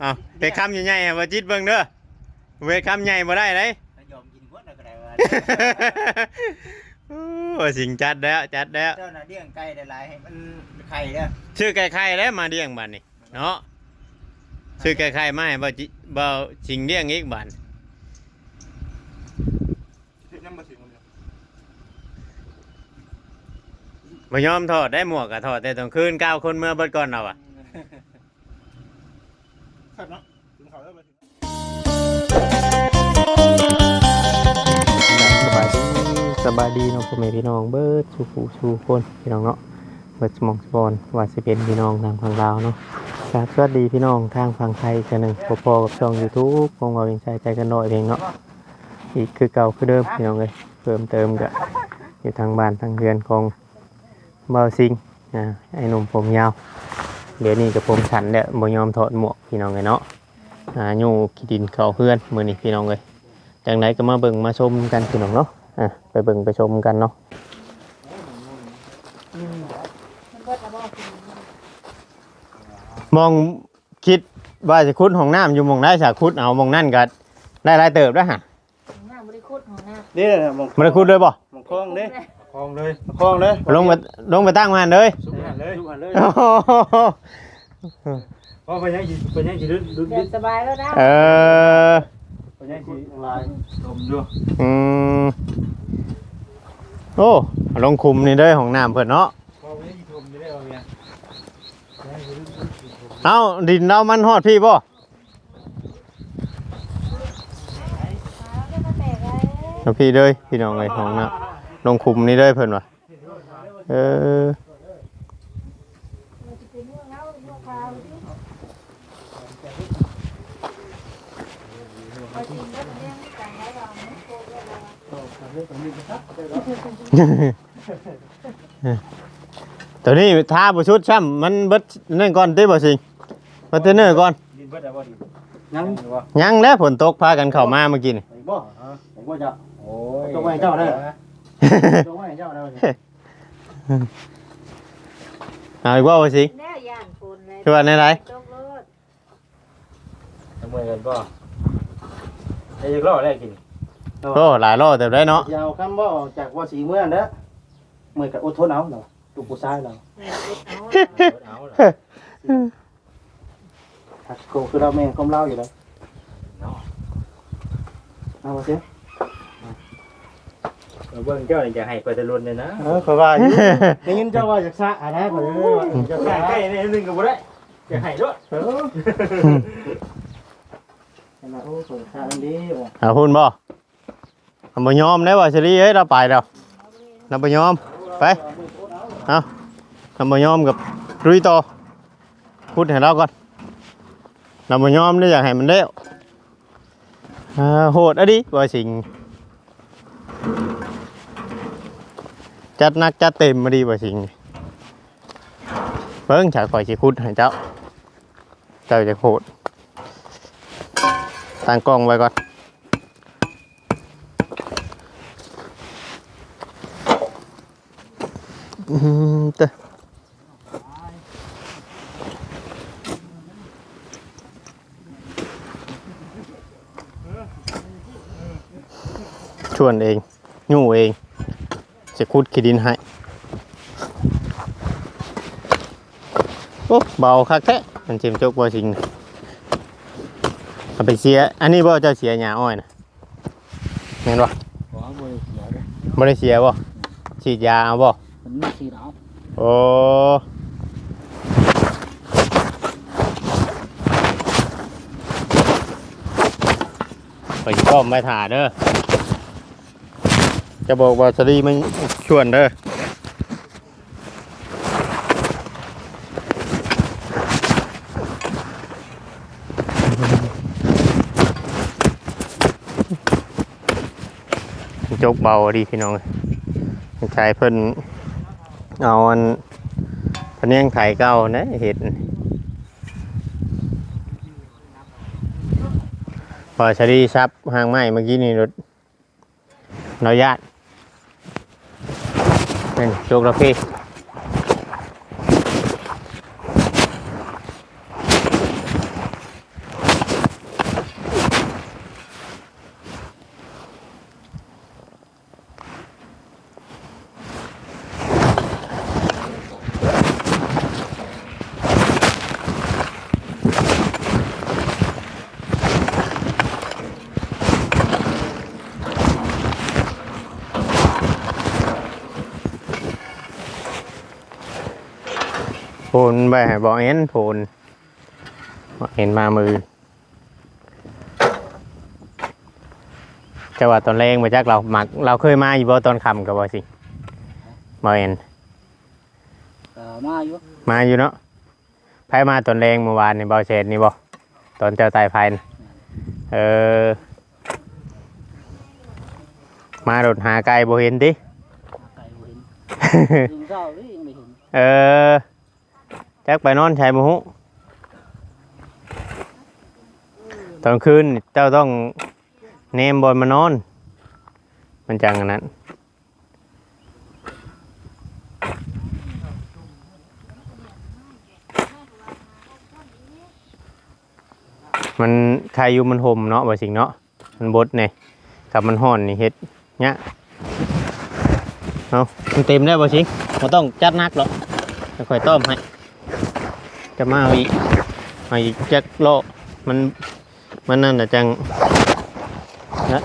เอาไปคำใหญ่ๆให้บ่จิตเบิ่งเด้อเวทคำใหญ่บ่ได้เลยยอมกินกวนแล้วก็ได้ว่าโอ้สิงจัดแล้วจัดแล้วเจ้าน่ะเลี้ยงไก่ได้หลายให้มันไข่เด้อชื่อไก่ไข่แล้วมาเลี้ยงบัดนี้เนาะชื่อไก่ไข่มาให้บ่จิบ่สิงเลี้ยงอีกบัดยังมาถึงคนเดียวบ่ยอมถอดได้หมวกก็ถอดแต่ตอนคืนก้าวคนเมื่อเบิดก่อนเอาอะ ครับเนาะถึงเขาแล้วมาถึงสบายดีสบายดีเนาะพ่อแม่พี่น้องเบิร์ดสู่ผู้สู่คนพี่น้องเนาะเบิร์ดสมองสปอนว่าสิเป็นพี่น้องทางฝั่งลาวเนาะครับสวัสดีพี่น้องทางฝั่งไทยกันหนึ่งพอๆกับช่อง YouTube ของเราเองใจใจกันหน่อยเองเนาะอีกคือเก่าคือเดิมพี่น้องเลยเพิ่มเติมก็อยู่ทางบ้านทางเรือนของเบาซิงนะไอ้หนุ่มผมยาว เดี๋ยวนี้กับผมฉันเนี่ยบ่ยอมถอดหมวกพี่น้องเลยเนาะอ่าอยู่ขี้ดินเขาเพื่อนมือนี้พี่น้องเลยจากไหนก็มาเบิ่งมาชมกันพี่น้องเนาะอะไปเบิ่งไปชมกันเนาะมองคิดว่าจะคุดห้องน้ำอยู่หมองได้สาคุดเอาหมองนั่นก็ได้หลายเติบแล้วฮะหน้าบริคุดของหน้านี่แหละมองมันได้คุดเลยบ่มองคลองเลยคลองเลยคลองเลยลงมาลงมาตั้งมันเลยสุก หันเลยสุกหันเลยโอ้โหเพราะไปยังสิไปยังสิดุดดุดเดินสบายแล้วนะเออไปยังสิลายลมอยู่อืมโอ้ลงคุมนี่เด้อของน้ำเพิ่นเนาะพอไปยังสิทมนี่ได้เอาไงเอ้าดินเรามันฮอดพี่บ่แล้วพี่เด้ยพี่น้องเลยของน้ำลงคุมนี่เด้ยเพิ่นว่ะเออ ตัวนี้ท่าบ่ชุดซ้ำมันเบิดนั่นก่อนติบ่สิงมาเทนเนอร์ก่อนดินเบิดแล้วบ่ดิยังบ่ยังแล้วฝนตกพากันเข้ามาเมื่อกี้นี่บ่ผมบ่จะโอ้ยจงไว้เจ้าได้จงไว้เจ้าได้ เอาอีกว่าบ่สิงแน่ย่านฝนเลยคือว่าในไรตกรถทำไมกันบ่ไอ้ยังรอได้กินโอ้หลายรอบแต่ได้เนาะยาวคำว่าจากว่าสีเมื่อนั้นเด้อเมื่อกับอดทนเอาเนาะตุกผู้ชายเราเอาล่ะหักโกคือเราแม่ก้มเล่าอยู่แล้วเอามาสิ เบิ่งเจ้านี่จะให้ไปตะลุนเลยนะเออขอว่าอยู่ได้ยินเจ้าว่าจากซะอะนะเพิ่นว่าจากใกล้ซะใกล้นิดนึงก็บ่ได้จะให้ด้วยเออนั่นน่ะโอ้สงสารอันดีว่ะเอาหุ่นบ่เอาบ่ยอมได้บ่สิริเอ้ยเราไปแล้วเราบ่ยอมไปเอาเราบ่ยอมกับลุยต่อพูดให้เราก่อนเราบ่ยอมได้อยากให้มันเร็วอ่าโหดอะดิว่าสิง จัดนักจัดเต็มมาดีว่าสิงเบิ่งฉากข่อยสิคุดให้เจ้า เจ้าจะโหดตั้งกล้องไว้ก่อนอืมเตชวนเองยู่เอง จะคุดขีดินให้ โอ้เบาคักแท้มันเจ็มจกบ่จริงเอาไปเสีย อันนี้บ่เจ้าเสียหญ้าอ้อยนะแม่นบ่ขอบ่เสียเด้อบ่ได้เสียบ่ฉีดยาเอาบ่มันมีสีดาวโอ้ไปก็ไม่ถ่าเด้อ จะบอกว่าสรีมันชวนเด้อจกเบาดีพี่น้องใช้เพิ่นเอาอันพเนียงไข่เก่านะเห็ดพอชดีซับหางไม้เมื่อกี้นี่รถนอยญาต นี่โจกราฟี น ไปให้บอกเอ็นโผนบอกเอ็นมามือจะว่าตอนแรงมาจากเราหมักเราเคยมาอยู่บ่ตอนค่ำกับบ่สิบอกเอ็นเออมาอยู่มาอยู่เนาะไผมาตอนแรงเมื่อวานนี่บ่เชนนี่บ่ตอนเจ้าตายไฟน่ะเออมาโดดหาไก่บ่เห็นติไก่บ่เห็นยิงเศร้าหรือยังไม่เห็นเออ จักไปนอนชายมูตอนคืนเจ้าต้องเนมบอลมานอน มันจังอันนั้นมันใครอยู่มันห่มเนาะบ่สิงเนาะมันบดเนี่ยกับมันห่อนนี่เฮ็ดเนี่ยเอามันเต็มได้บ่สิงบ่ต้องจัดนักหรอกค่อยต้มให้ จะมาเอาอีกเอาอีกจักโลมันมันนั่นน่ะจังนะ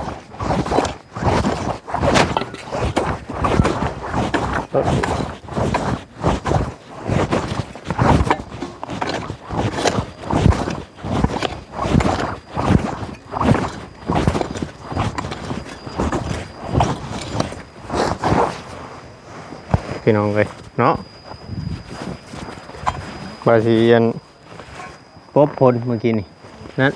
พี่น้องเลยเนาะ บาสีอันปบพลเมื่อกี้นี่นั่น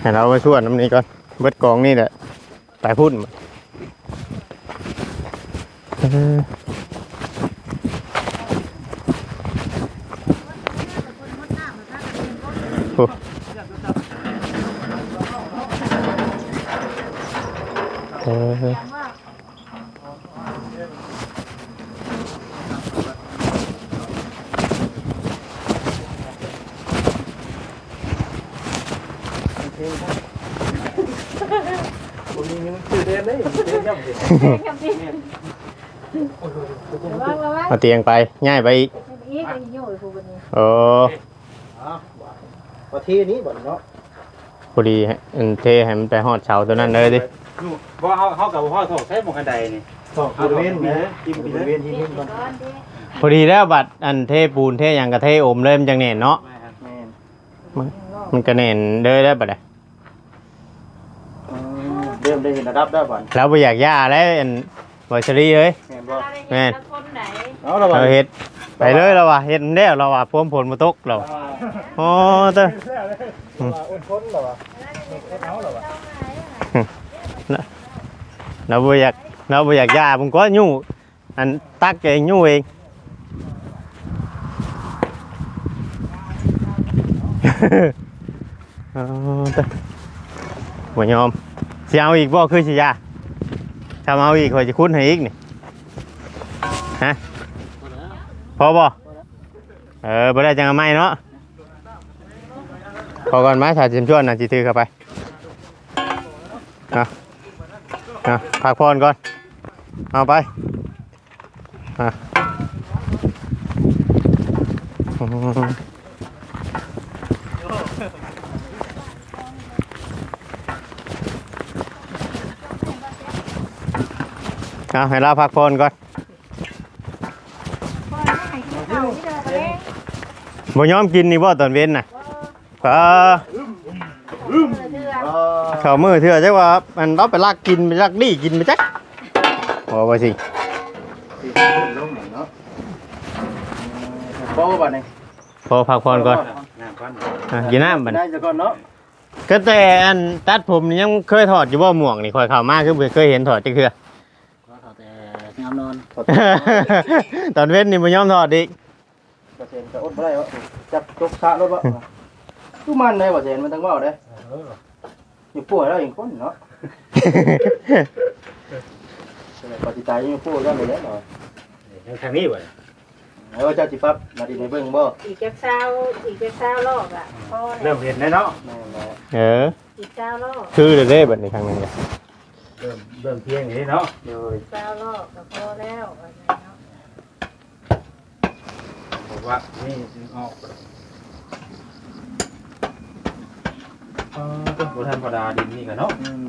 ให้เรามาช่วยน้ำนี้ก่อน เบิดกองนี่แหละไปพุ่นมาเออโอ้เออ ผมมีเงินซื้อเดนเลยเดนย่ำสิ กับพี่ ระวังระวังเอาเตียงไปง่ายไปอีกอีกไอ้โย่ผู้คนนี้โอ้ประเทศนี้บ่เนาะพอดีให้อันเทให้มันไปหอดเสาตัวนั้นเลยดิเพราะเขาเขากับพ่อถกใช้หมวกกันไดนี่สองบริเวณนะบริเวณที่นี่ก่อนพอดีแล้วบัดอันเทปูนเทหยังกระเทอมเลยมันจังแน่นเนาะมันมันก็แน่นเลยได้วบัดอะอื มเริ่มได้เห็นระดับได้บ่อนแล้วบ่อยากย่าแล้วอันบอยชรีเอ้ย แม่นบ่แม่นแล้วคนไหนเอาละบ่เราเฮ็ดไปเลยเราว่ะเฮ็ดแล้วเราว่ะพวมผลมาตกเราโอ้เต้ออดทนเหรอวะเอาเหรอวะเราบ่อยากเราบ่อยากย่าผมก็ยู่อันตักเองยู่เองเอาเต้อบ่ยอม สิเอาอีกบ่คือสิยาถ้ามาเอาอีกข่อยจะคุ้นให้อีกนี่ฮะพอบ่เออบ่ได้จังเอาไม้เนาะพอก่อนไหมถ้าจิมชวนน่ะจิถือเข้าไปเอาเอาพักผ่อนก่อนเอาไปอะ เอาให้เราพักผ่อนก่อนพ่อให้กินข้าวที่เดินไปเองบ่ยอมกินนี่บ่ตอนเว้นน่ะก็เดือดเดือดเออเขามือเถื่อจักว่ามันเราไปลักกินไปลักดีกินไปจักโอ้บ่สิสิลงเนาะบ่บัดนี้พอพักผ่อนก่อนน้ำก้อนอะกินน้ำบัดได้จะก่อนเนาะก็แต่อันตัดผมนี่ยังเคยถอดอยู่บ่หมวกนี่ค่อยเข้ามาคือบ่เคยเห็นถอดจักเทื่อแต่งามนอนตอนเว้นนี่บ่ยอมถอดอีกบ่เซนก็อดบ่ได้วะจับจกสะรถบ่ตู้มันได้บ่เซนมันต้องเว้าเด้อยู่ป่วยแล้วอีกคนเนาะปฏิตายอยู่ป่วยกันเลยเนาะทางนี้วะแล้วเจ้าสิปั๊บมาดีในเบิ่งบ่อีกจะเช้าอีกจะเช้ารอบอะพ่อเริ่มเห็นแล้วเนาะแม่นบ่เอออีกเช้ารอบคือเด้อบัดนี้ครั้งนึงจ้ะ เริ่มเริ่มเพียงอย่างนี้เนาะโดยเช้ารอบก็พอแล้วว่าไงเนาะบอกว่านี่ออกเออต้นโบราณธรรมดาดินนี่กันเนาะอืม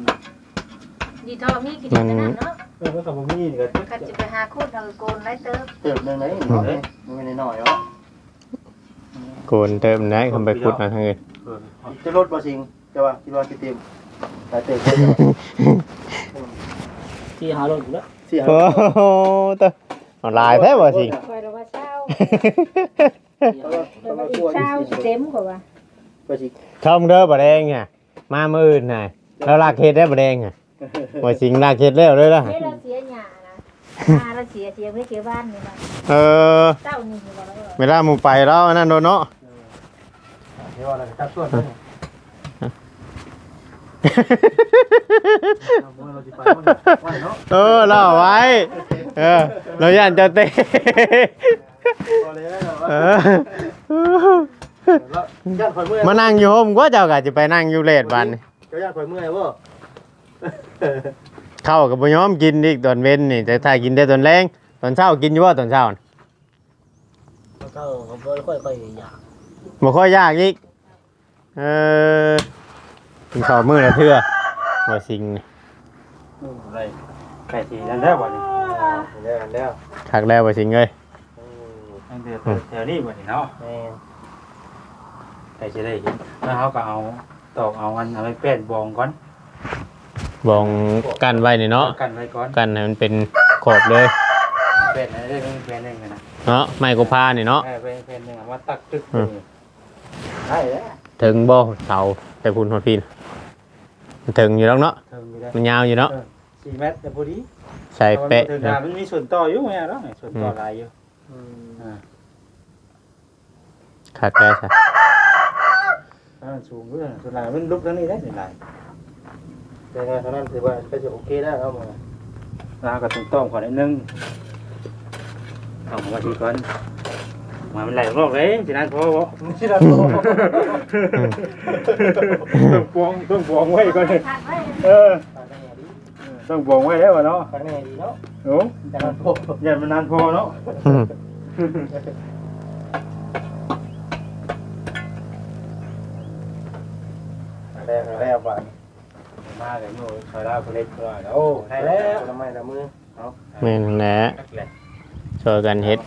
ดีทอมีกี่ดินนั่นเนาะเออมันก็บ่มีนี่ก็คันจะไปหาคูดทางโกนไรเติมเติมหนึงไหนเนาะมันไม่ได้น้อยเนาะโกนเติมได้คำไปขุดนะทางอื่นเออจะลดบ่สิงจะว่าคิดว่าสิเต็มแต่เติม เต็มที่หารถแล้วสี่โอ้ห้าโหตะเอาลายแท้บ่สิ คอยเราว่าเช้าแล้วก็เราแล้วว่าก็อีกลัวกเช้าอีกเต็มกว่าว่าบ่สิชมเด้อบ่แดงอะมามื้ออื่นน่ะแล้วลากเฮ็ดได้บ่แดงอะบ่สิงลากเฮ็ดแล้วเด้อล่ะเฮ้ยเราเสียหญ้านะหญ้าเราเสียเสียไม่เสียบ้านนี่นะเออ เจ้านี่อยู่บ่แล้วเวลาหมู่ไปแล้วอันนั่นโดนเนาะ เดี๋ยวอะไรจับส่วนนั้น เราสิไปว่าเนาะเออเล่าไว้ เออเราย่านเจะเตะพอเลยนะเออแล้วย่านข่อยเมื่อยมานั่งอยู่โฮมก็เจ้ากะจะไปนั่งอยู่เลดบัดนเจ้าย่านข่อยเมื่อยบ่เข้าวกับบ่ยอมกินอีกตอนเว้นนี่แต่ถ้ากินได้ตอนแรงตอนเช้ากินอยู่ว่าตอนเช้าน่ะแล้วก็เขาบ่ค่อยค่อยอยากบ่ค่อยยากอีกเออ กินข้าวมื้อละเทื่อบ่สิงนี่อะไรไก่ทีนั่นแล้วบ่นี่แล้วแล้วคักแล้วบ่สิงเอ้ยอันเดียวแถวนี้บ่นี่เนาะแม่ไก่สิได้เห็นแล้วเขาก็เอาตอกเอามันเอาไปแป้นบองก่อนบองกันไว้นี่เนาะกันไว้ก่อนกันให้มันเป็นขอบเลยแป้นอะไรได้เป็นแป้นหนึงอะนะเนาะไม้กบพานี่เนาะเออเป็นแป้นหนึงเอามาตักตึกอืมได้แล้วถึงบ่เสาแต่พุ่นฮอดพีนมัน ถึงอยู่แล้วเนาะเทิงอยู่ได้มันยาวอยู่เนาะสี่เมตรแต่พอดีใส่เป๊ะถึงนะมันมีส่วนต่ออยู่ไงเนาะส่วนต่อหลายอยู่อืมอ่าคักแล้วใช่อ่าสูงด้วยส่วนหลายมันลุกทั้งนี้ได้ส่วนหลายแต่งานเท่านั้นถือว่าก็จะโอเคได้ครับมึงแล้วก็ต้องต้มก่อนนิดนึงเอามาทีก่อน มามันไหลรอบเลยจีนั้นพอบ่ที่เราต้องปวงต้องปวงไว้ก่อนเลยขาดไว้เออต้องปวงไว้แล้วเนาะครั้งนี้ดีเนาะโอ้แต่เราโตยันมันนานพอเนาะอืมแล้วแล้วบ้านมาเลยโน่คอยลาคนเล็กก็ได้โอ้ได้แล้วละไม้ละมือเนาะแม่นแหละช่วยกันเฮ็ด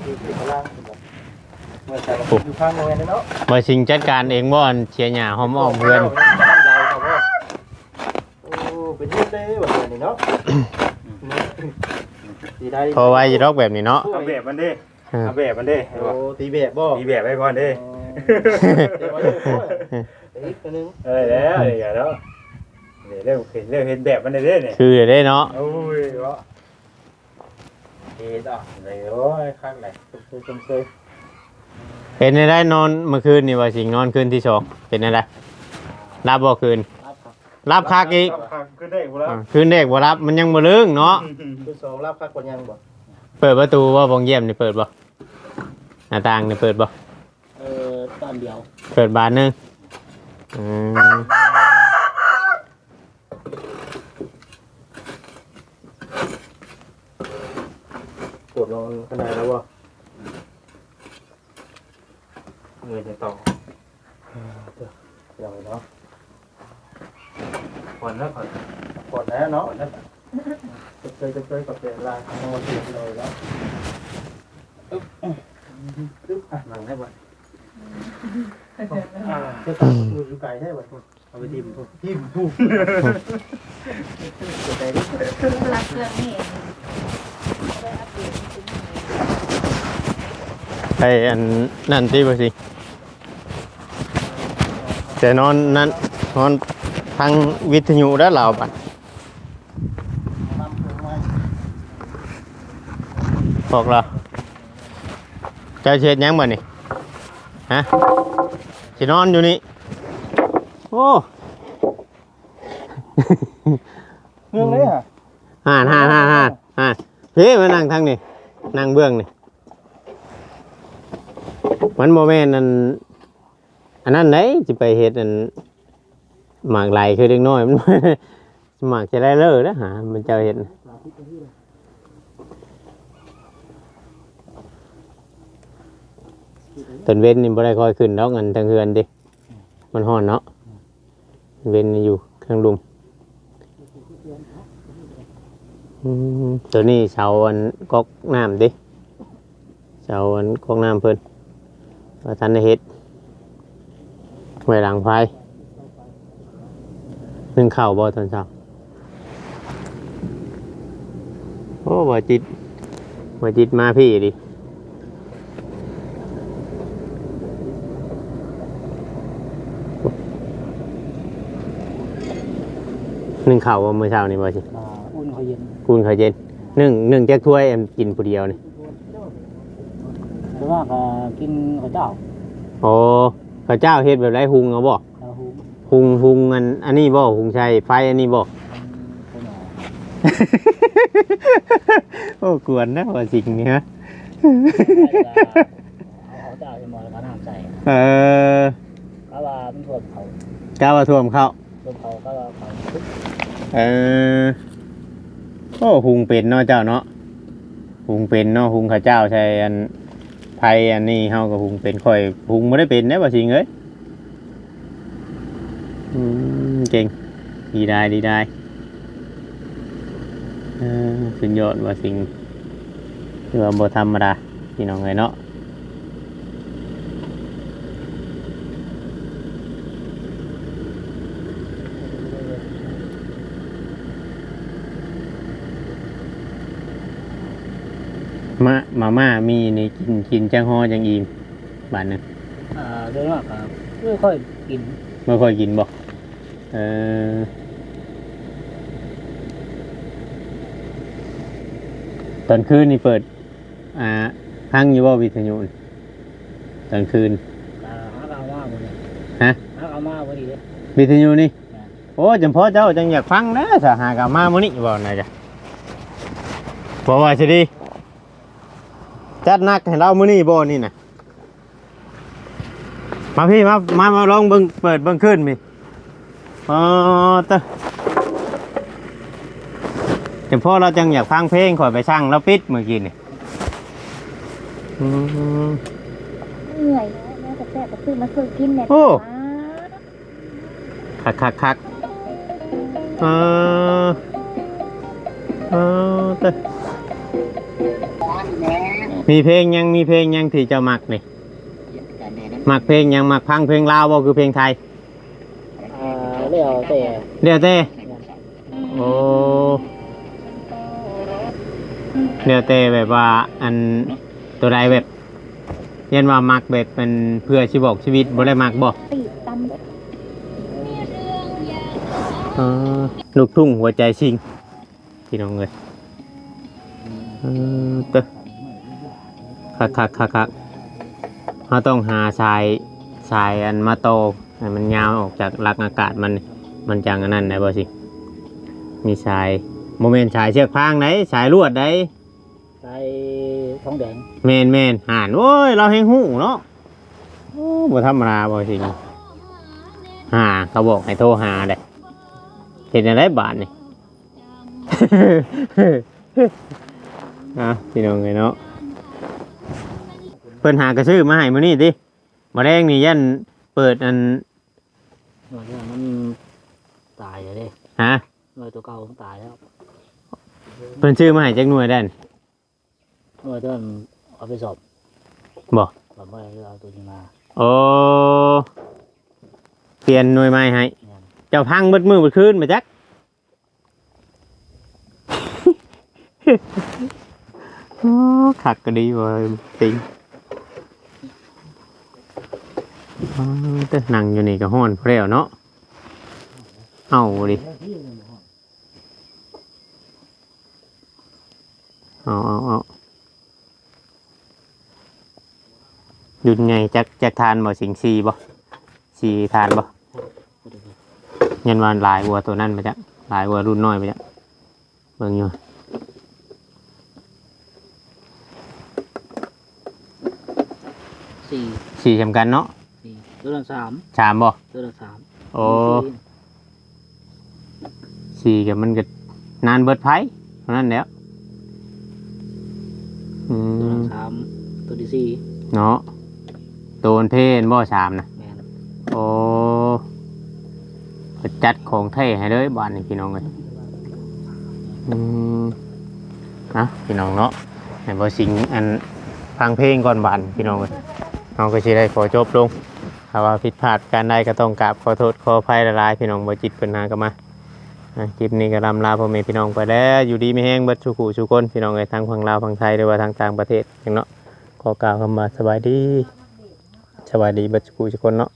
อใส่อยู่ข้างโรงเรียนเนาะบ่สิงจัดการเองบ่อันเชียร์หญ้าหอมอ้อมเพื่อนโอ้เป็นยืดเลยแบบนี้เนาะตีได้พอไว้อยู่ดอกแบบนี้เนาะเอาแบบมันดิเอาแบบมันดิโอ้ตีแบบบ่มีแบบไว้ก่อนดิตีไว้เลยตีอีกนึงเออแล้วเดี๋ยวแล้วเดี๋ยวเริ่มเห็นเริ่มเห็นแบบมันได้เลยเนี่ยคือเดี๋ยวได้เนาะโอ้ยวะเฮ็ดอะเลยโอ้ยข้างไหนเคยเคย เป็นได้นอนเมื่อคืนนี่ว่าสิงนอนคืนที่สองเป็นอะไรรับบ่คืน รับคักอีกขึ้นได้กูแล้วอ่าคืนเด็กบ่รับมันยังบ่ลึงเนาะคือสองรับคักคนยังบ่เปิดประตูว่าบองเยี่ยมนี่เปิดบ่หน้าต่างนี่เปิดบ่เออตอนเดียวเปิดบานหนึงอืมปวดนอนขนาดแล้วบ่ เงินจะต่อยังเนาะก่อนแล้วก่อนปวดแล้วเนาะก่อนแล้วเคยเคยกับเปลี่ยนลายนอนติดเลยแล้วหลังได้บ่เจ้าตาอยู่ไกลใช่บ่เอาไปทิมทิมผู้จะได้รับเครื่องนี่ได้อัปเดตถึงไหน ไปอันนั่นที่บ่สิแต่นอนนั่นนอนทางวิทยุแล้วเราบัดบอกเราเจ้าเช็ดหยังบ่นี่ฮะสินอนอยู่นี่ โอ้เรื่องเลยอะห่านห่านห่านห่านห่านเฮ้ยมานั่งทางนี่นั่งเบื้องนี่ มันโมเมนต์อันอันนั้นไหนจะไปเฮ็ดอันหมากไหลคือเด็กน้อยมันหมากจะได้เลอะนะหามันจะเห็นตอนเว้นนี่บ่ได้คอยขึ้นดอกเงินทางเฮือนดิมันฮ้อนเนาะเว้นอยู่เครื่องลุมอืมตัวนี้เสาอันก๊อกน้ำดิเสาอันก๊อกน้ำเพิ่น ว่าทันได้เฮ็ดไว้หลังไฟนึ่งข้าวบ่ตอนเช้าโอ้บ่จิตบ่จิตมาพี่ดินึ่งข้าวบ่มื้อเช้านี่บ่สิอ่าอุ่นเขาเย็นคูณข้าวเย็นหนึ่งหนึ่งแจ็คถ้วยแอมกินผู้เดียวนี่ แต่ว่าก็กินข้าวเจ้าโอ้ข้าวเจ้าเฮ็ดแบบไรหุงเอาบ่ข้าวหุงหุงหุงอันอันนี้บ่หุงใช้ไฟอันนี้บ่ ข้าวหน่อโอ้กวนนะว่าสิ่งนี้ฮะเอาข้าวเจ้าให้หมดแล้วก็น้ำใส่เออก็ว่ามันท่วมเขากล้าว่าท่วมเข้าท่วมเขาก็ว่าเขาทุกเออโอ้หุงเป็นเนาะเจ้าเนาะหุงเป็นเนาะหุงข้าวเจ้าใช้อัน ไฟอันนี้เฮาก็หุงเป็นค่อยหุงบ่ได้เป็นเด้ว่าสิ่งเอ้ยอืมเก่งดีได้ดีได้เออสุดยอดว่าสิ่งคือว่าบ่ธรรมดาพี่น้องเอ้ยเนาะ มามาม่ามีนี่กินกินจังฮอจังอิ่มบาดนึงอ่าโดยมากก็ไม่ค่อยกินไม่ค่อยกินบ่เออตอนคืนนี่เปิด อ่าพังอยู่ว่าวิทยุนี่ตอนคืนอ่าหาเอามาบ่เนี่ยฮะ หาเอามาบ่ดีเด้วิทยุนี่ โอ้จำเพาะเจ้าจังอยากฟังนะสหากามามื้อนี้บ่นะจ๊ะบ่ว่าสิดี จัดหนักให้เรามื้อนี้บ่นี่น่ะมาพี่มามามาลองเบิ่งเปิดเบิ่งขึ้นพี่อ๋อตะจำเพาะเราจังอยากฟังเพลงข่อยไปสร้างเราปิดเมื่อกี้นี่อืมเหนื่อยแม่แต่แซ่บก็ซื้อมาซื้อกินเนี่ยโอ้คักคักคักเออเออเตะ มีเพลงยังมีเพลงยังที่เจะมักนี่มักเพลงยังมักพังเพลงลาวบ่คือเพลงไทยอ่าเรียกแต่เดี๋ยวเต้โอ้เดี๋ยวเต้แบบว่าอันตัวใดแบบเรียนว่ามักแบบเป็นเพื่อชีบอกชีวิตบ่ได้มักบ่ปีกตเออลูกทุ่งหัวใจชิงพี่น้องเลย เออเตะคักคักคักคักเราต้องหาสายสายอันมาโตให้มันยาวออกจากหลักอากาศมันมันจังอันนั้นได้บ่สิ มีสายโมเมนต์สายเชือกพางไหนสายลวดได้ใส่ทองแดงแมนแมนห่านโอ้ยเราแหงหูเนาะโอ้บ่ธรรมดาบ่สิหาเขาบอกให้โทรหาเด้เห็นอะไรบาทนี่ อะพี่น้องไงเนาะเพิ่นหากระชื่อมาให้มื้อนี้ติมาแรงนี่ยันเปิดอันหน่วยมันตายแล้วเด้ฮะหน่วยตัวเก่ามันตายแล้วเพิ่นชื่อมาให้จักหน่วยได้นหน่วยต้นเอาไปสอบบ่แบบว่าเอาตัวนี้มาโอ้เปลี่ยนหน่วยใหม่ให้เนี่ยเจ้าพังเบิดมือเบิดคืนมาจักโอ้ ขักก็ดีว่ะติงแต่นั่งอยู่นี่ก็ห้อนเพรียวเนาะ เอาดิ เอาเอาเอาหยุดไงจักจักทานบ่สิงซีบ่ซีทานบ่ยันวานหลายวัวตัวนั้นมาจ้ะหลายวัวรุ่นน้อยมาจ้ะเบิ่งอยู่ สี่สีจำกันเนาะสี่ตัวละสามชามบ่ตัวละสามโอ้สีกับมันก็นานเบิดไผเท่านั้นแหล้วอืตัวมละสามตัวที่สี่เนาะโดนเพนบ่ชามนะแม่นโอ้จัดของเท่ให้เลยบ้านนี่พี่น้องเลยอืมนะพี่น้องเนาะให้บ่สิงอันฟังเพลงก่อนบันพี่น้องเอ้ย เราก็สิได้ขอจบลงถ้าว่าผิดพลาดการใดก็ต้องกราบขอโทษขออภัยหลายๆพี่น้องบ่จิตเพิ่นหาก็มาคลิปนี้ก็ลำลาพ่อแม่พี่น้องไปแล้วอยู่ดีไม่แห้งเบิดสุขุสุคนพี่น้องไอ้ทั้งฝั่งลาวฝั่งไทยหรือว่าทางต่างประเทศอย่างเนาะขอกล่าวคำว่าสบายดีสบายดีเบิดสุขุสุคนเนาะ